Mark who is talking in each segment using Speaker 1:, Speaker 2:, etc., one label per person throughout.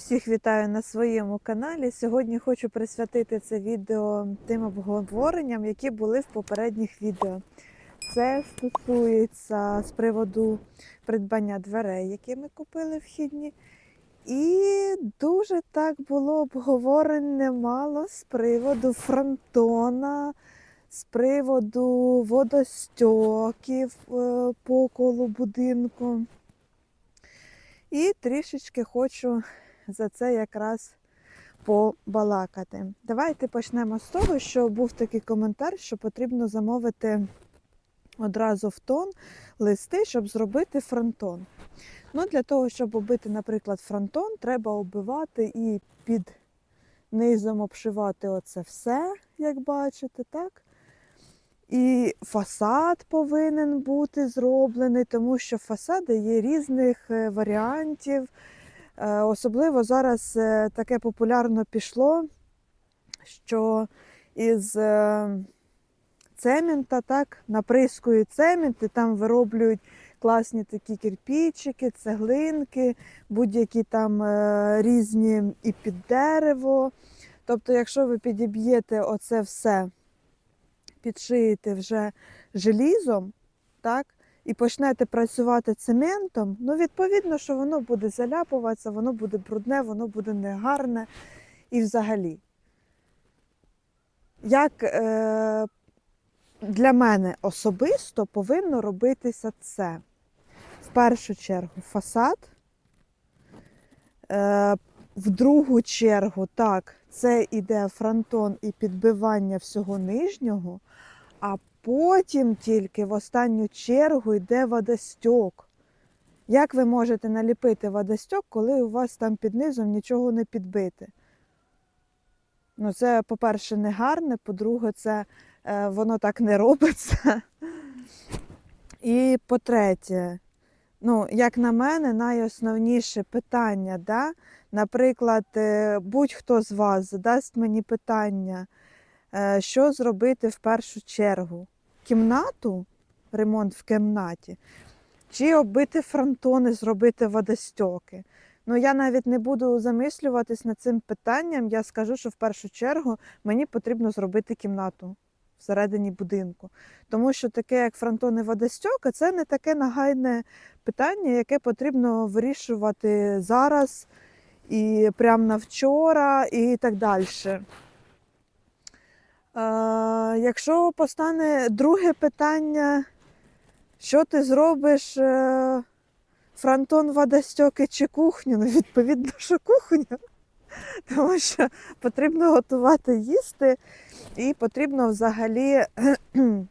Speaker 1: Всіх вітаю на своєму каналі. Сьогодні хочу присвятити це відео тим обговоренням, які були в попередніх відео. Це стосується з приводу придбання дверей, які ми купили вхідні. І дуже так було обговорень немало з приводу фронтона, з приводу водостьоків е, по колу будинку. І трішечки хочу за це якраз побалакати. Давайте почнемо з того, що був такий коментар, що потрібно замовити одразу в тон листи, щоб зробити фронтон. Ну, Для того, щоб оббити, наприклад, фронтон, треба оббивати і під низом обшивати оце все, як бачите, так? І фасад повинен бути зроблений, тому що фасади є різних е, варіантів. Е, Особливо зараз е, таке популярно пішло, що із е, цемента так, наприскують цемент і там вироблюють класні такі кирпічики, цеглинки, будь-які там різні і під дерево. Тобто, якщо ви підіб'єте оце все, підшиєте вже желізом, так, і почнете працювати цементом, ну, відповідно, що воно буде заляпуватися, воно буде брудне, воно буде негарне і взагалі. Як е, для мене особисто повинно робитися це. В першу чергу фасад, е, в другу чергу, так, це іде фронтон і підбивання всього нижнього, а потім тільки в останню чергу йде водостьок. Як ви можете наліпити водостьок, коли у вас там під низом нічого не підбите? Ну, це, по-перше, не гарне, по-друге, це е, воно так не робиться. І по-третє, ну, як на мене, найосновніше питання, да? наприклад, е, будь-хто з вас задасть мені питання, що зробити в першу чергу? Кімнату, ремонт в кімнаті, чи оббити фронтони, зробити водостьоки? Ну, я навіть не буду замислюватись над цим питанням. Я скажу, що в першу чергу мені потрібно зробити кімнату всередині будинку. Тому що таке, як фронтони водостьоки, це не таке нагайне питання, яке потрібно вирішувати зараз і прямо на вчора, і так далі. Якщо постане друге питання, що ти зробиш е, фронтон водостьоки чи кухню? Ну, відповідно, що кухню. Тому що потрібно готувати їсти, і потрібно взагалі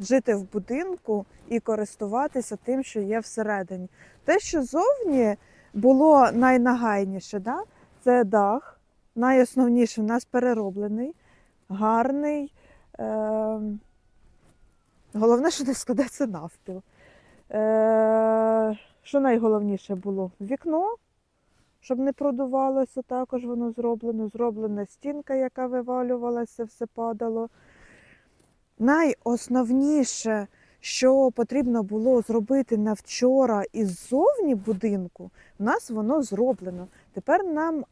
Speaker 1: жити в будинку і користуватися тим, що є всередині. Те, що зовні було найнагайніше, да? це дах. Найосновніше в нас перероблений, гарний. Е- головне, що не складеться навпіл. Е- що найголовніше було? Вікно, щоб не продувалося, також воно зроблено. Зроблена стінка, яка вивалювалася, все падало. Найосновніше, що потрібно було зробити на вчора іззовні будинку, в нас воно зроблено. Тепер нам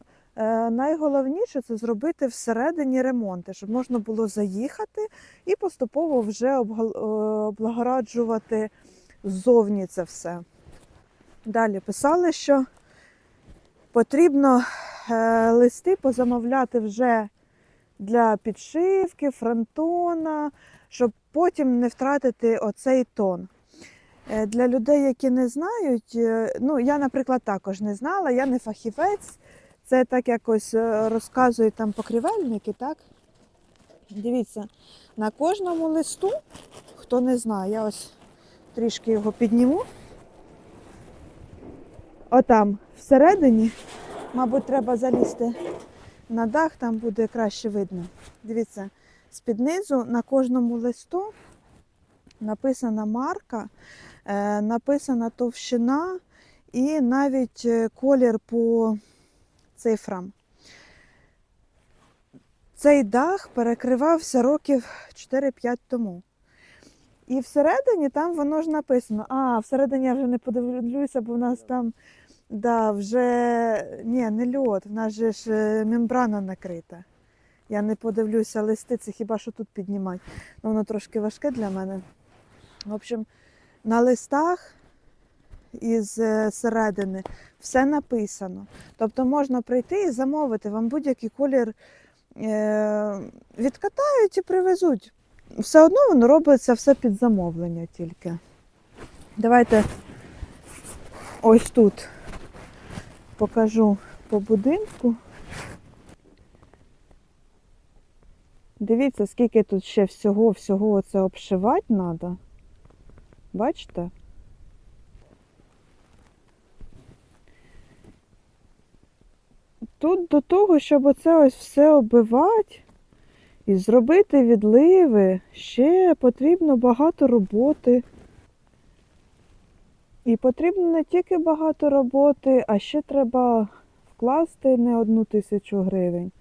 Speaker 1: найголовніше це зробити всередині ремонти, щоб можна було заїхати і поступово вже е, облагороджувати ззовні це все. Далі писали, що потрібно е, листи позамовляти вже для підшивки, фронтона, щоб потім не втратити оцей тон. Е, Для людей, які не знають, е, ну я, наприклад, також не знала, я не фахівець. Це так якось е, розказують там покрівельники, так? Дивіться, на кожному листу, хто не знає, я ось трішки його підніму. Отам всередині, мабуть, треба залізти на дах, там буде краще видно. Дивіться, з-під низу на кожному листу написана марка, е, написана товщина і навіть е, колір по цифрам. Цей дах перекривався років 4-5 тому. І всередині там воно ж написано. А, всередині я вже не подивлюся, бо в нас там Да, вже ні, не льот, в нас же ж е, мембрана накрита. Я не подивлюся листи, це хіба що тут піднімати. Ну, воно трошки важке для мене. В общем, на листах із е, середини все написано. Тобто можна прийти і замовити, вам будь-який колір е- відкатають і привезуть. Все одно воно робиться все під замовлення тільки. Давайте ось тут покажу по будинку. Дивіться, скільки тут ще всього, всього оце обшивати треба. Бачите? Тут до того, щоб оце ось все оббивати і зробити відливи, ще потрібно багато роботи. І потрібно не тільки багато роботи, а ще треба вкласти не одну тисячу гривень.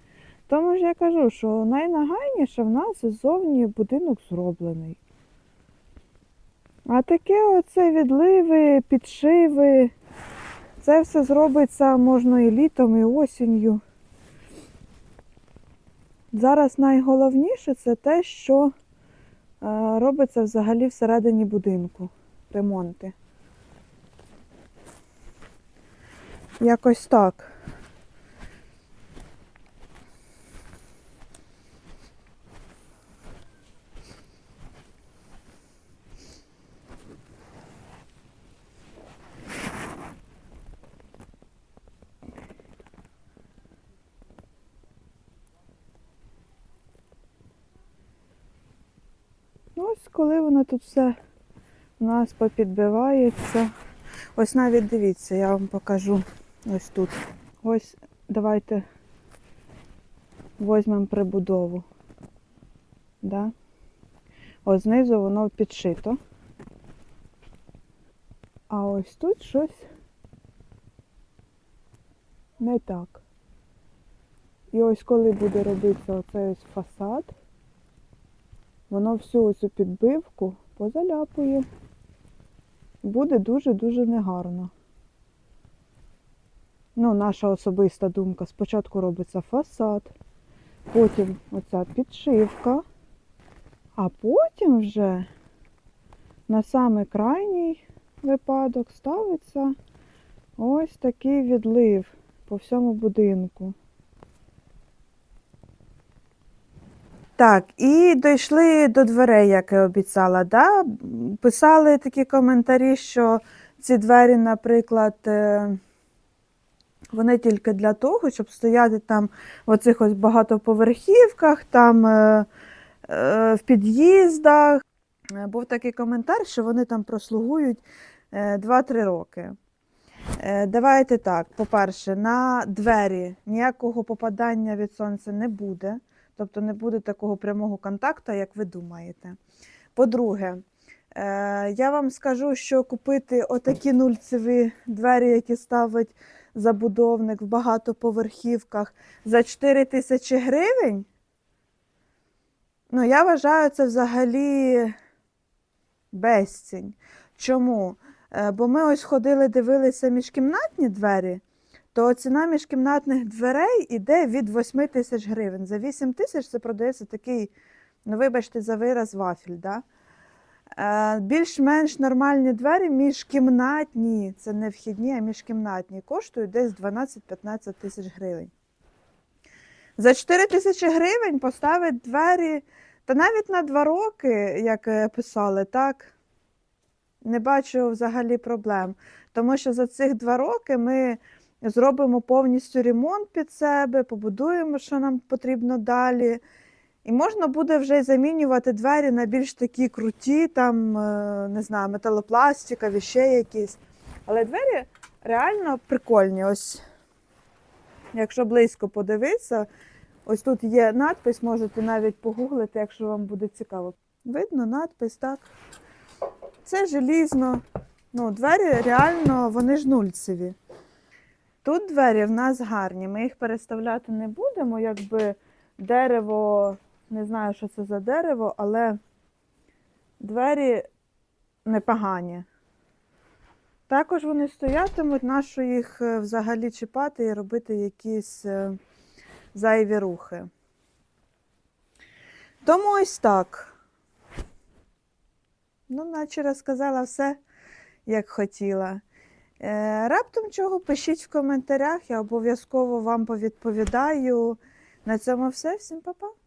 Speaker 1: Тому ж я кажу, що найнагайніше в нас ззовні будинок зроблений. А таке оце відливи, підшиви, це все зробиться можна і літом, і осінню. Зараз найголовніше це те, що е, робиться взагалі всередині будинку. Ремонти. Якось так. Ось коли воно тут все у нас попідбивається. Ось навіть дивіться, я вам покажу ось тут. Ось давайте візьмемо прибудову. Да? Ось знизу воно підшито. А ось тут щось не так. І ось коли буде робитися оцей фасад, воно всю цю підбивку позаляпує. Буде дуже-дуже негарно. Ну, наша особиста думка. Спочатку робиться фасад, потім оця підшивка, а потім вже на самий крайній випадок ставиться ось такий відлив по всьому будинку. Так, і дійшли до дверей, як і обіцяла. Да? Писали такі коментарі, що ці двері, наприклад, е, вони тільки для того, щоб стояти там в оцих ось багатоповерхівках, там е, е, в під'їздах. Був такий коментар, що вони там прослугують е, 2-3 роки. Давайте так, по-перше, на двері ніякого попадання від сонця не буде. Тобто не буде такого прямого контакту, як ви думаєте. По-друге, е, я вам скажу, що купити отакі нульцеві двері, які ставить забудовник в багатоповерхівках за 4 тисячі гривень, ну, я вважаю це взагалі безцінь. Чому? Е, Бо ми ось ходили, дивилися міжкімнатні двері, то ціна міжкімнатних дверей іде від 8 тисяч гривень. За 8 тисяч це продається такий, ну вибачте, за вираз вафель. Да? Е, Більш-менш нормальні двері міжкімнатні, це не вхідні, а міжкімнатні, коштують десь 12-15 тисяч гривень. За 4 тисячі гривень поставить двері, та навіть на 2 роки, як е, писали, так, не бачу взагалі проблем. Тому що за цих 2 роки ми зробимо повністю ремонт під себе, побудуємо, що нам потрібно далі. І можна буде вже замінювати двері на більш такі круті, там, е, не знаю, металопластикові, ще якісь. Але двері реально прикольні. Ось, якщо близько подивитися, ось тут є надпис, можете навіть погуглити, якщо вам буде цікаво. Видно надпис, так. Це желізно. Ну, двері реально, вони ж нульцеві. Тут двері в нас гарні, ми їх переставляти не будемо, якби дерево, не знаю, що це за дерево, але двері непогані. Також вони стоятимуть, нащо їх е, взагалі чіпати і робити якісь е, зайві рухи. Тому ось так. Ну, наче розказала все, як хотіла. Е, раптом чого пишіть в коментарях, я обов'язково вам повідповідаю. На цьому все. Всім па-па!